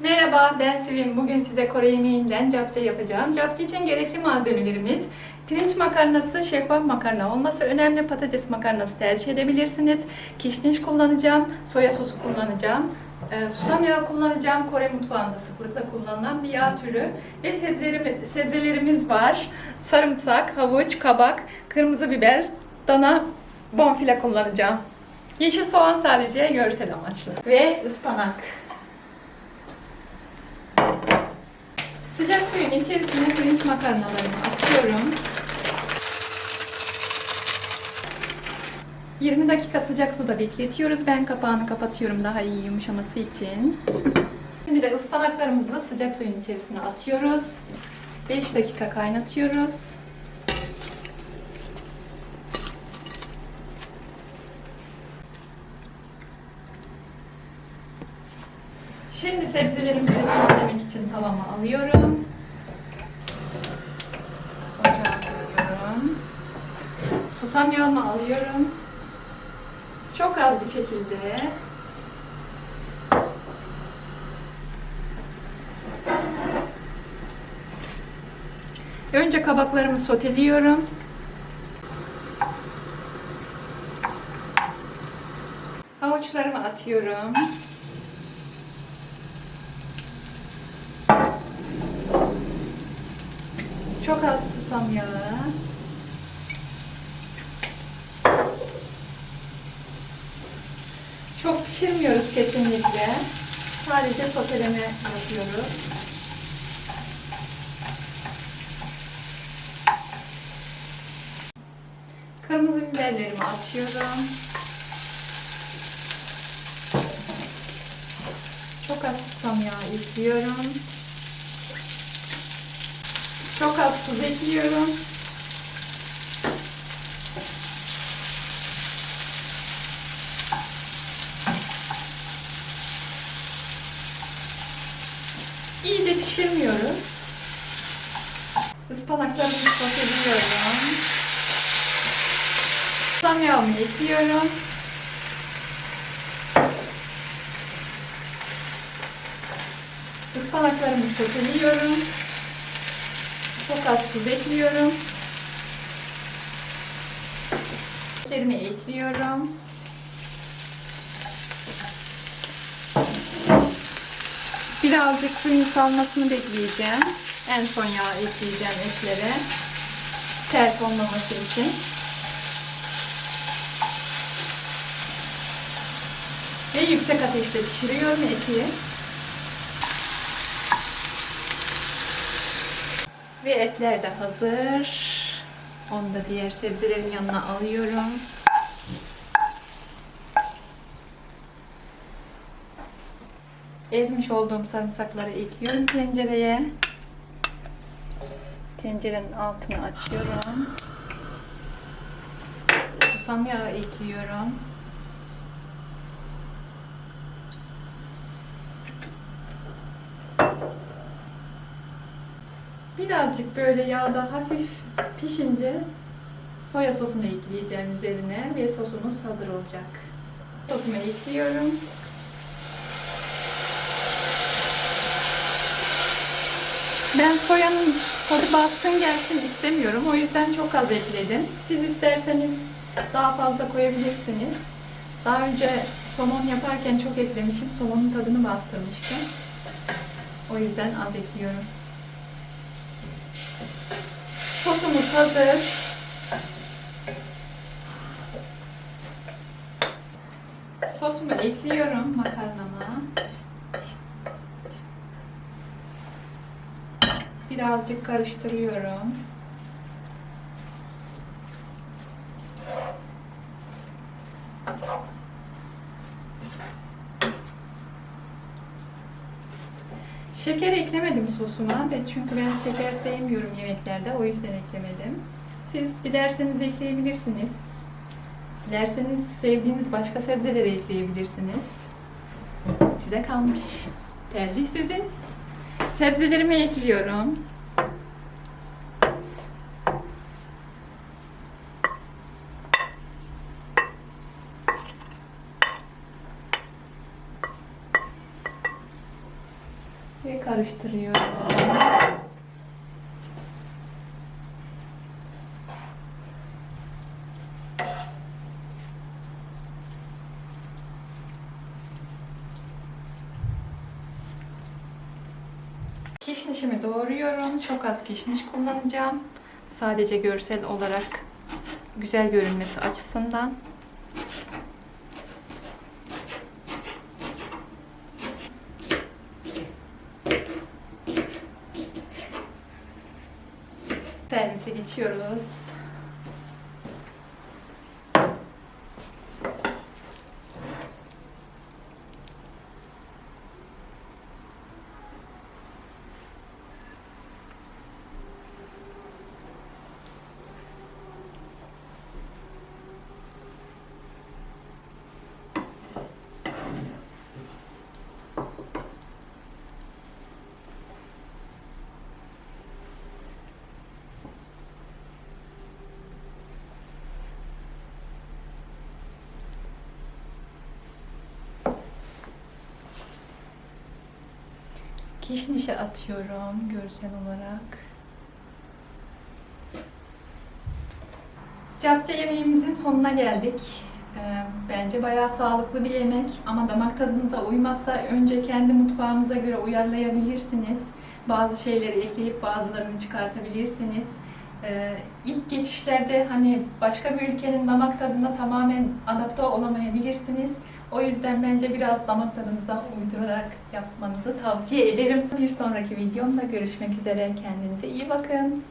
Merhaba ben Sivim. Bugün size Kore yemeğinden capça yapacağım. Capça için gerekli malzemelerimiz pirinç makarnası, şeffaf makarna olması önemli. Patates makarnası tercih edebilirsiniz. Kişniş kullanacağım, soya sosu kullanacağım. e, susam yağı kullanacağım. Kore mutfağında sıklıkla kullanılan bir yağ türü. Ve sebzelerimiz var. Sarımsak, havuç, kabak, kırmızı biber, dana bonfile kullanacağım. Yeşil soğan sadece görsel amaçlı. Ve ıspanak. Sıcak suyun içerisine pirinç makarnalarımı atıyorum. 20 dakika sıcak suda bekletiyoruz. Ben kapağını kapatıyorum daha iyi yumuşaması için. Şimdi de ıspanaklarımızı sıcak suyun içerisine atıyoruz. 5 dakika kaynatıyoruz. Şimdi sebzelerimizi için tavama alıyorum. Ocağa koyuyorum. Susam yağımı alıyorum. Çok az bir şekilde. Önce kabaklarımı soteliyorum. Havuçlarımı atıyorum. Çok az susam yağı. Çok pişirmiyoruz kesinlikle. Sadece soteleme yapıyoruz. Kırmızı biberlerimi atıyorum. Çok az susam yağı ekliyorum. Çok az tuz ekliyorum. İyice pişirmiyoruz. Ispanaklarımı soteliyorum. Susam yağımı ekliyorum. Ispanaklarımı soteliyorum. Çok az tuz ekliyorum. Etlerimi ekliyorum. Birazcık suyun salmasını bekleyeceğim. En son yağ ekleyeceğim etlere. Sert olmaması için. Ve yüksek ateşte pişiriyorum eti. Ve etler de hazır. Onu da diğer sebzelerin yanına alıyorum. Ezmiş olduğum sarımsakları ekliyorum tencereye. Tencerenin altını açıyorum. Susam yağı ekliyorum. Birazcık böyle yağda hafif pişince soya sosunu ekleyeceğim üzerine ve sosumuz hazır olacak. Sosumu ekliyorum. Ben soyanın tadı baskın gelsin istemiyorum. O yüzden çok az ekledim. Siz isterseniz daha fazla koyabilirsiniz. Daha önce somon yaparken çok eklemişim. Somonun tadını bastırmıştım. O yüzden az ekliyorum. Sosumuz hazır. Sosumu ekliyorum makarnama. Birazcık karıştırıyorum. Şeker eklemedim sosuma ve çünkü ben şeker sevmiyorum yemeklerde o yüzden eklemedim. Siz dilerseniz ekleyebilirsiniz. Dilerseniz sevdiğiniz başka sebzeleri ekleyebilirsiniz. Size kalmış. Tercih sizin. Sebzelerimi ekliyorum. Ve karıştırıyorum. Kişnişimi doğruyorum. Çok az kişniş kullanacağım. Sadece görsel olarak güzel görünmesi açısından. Geçiyoruz. Kişnişe atıyorum görsel olarak. Capça yemeğimizin sonuna geldik. Ee, Bence bayağı sağlıklı bir yemek ama damak tadınıza uymazsa önce kendi mutfağımıza göre uyarlayabilirsiniz. Bazı şeyleri ekleyip bazılarını çıkartabilirsiniz. Ee, İlk geçişlerde hani başka bir ülkenin damak tadına tamamen adapte olamayabilirsiniz. O yüzden bence biraz damak tadınıza uydurarak yapmanızı tavsiye ederim. Bir sonraki videomda görüşmek üzere. Kendinize iyi bakın.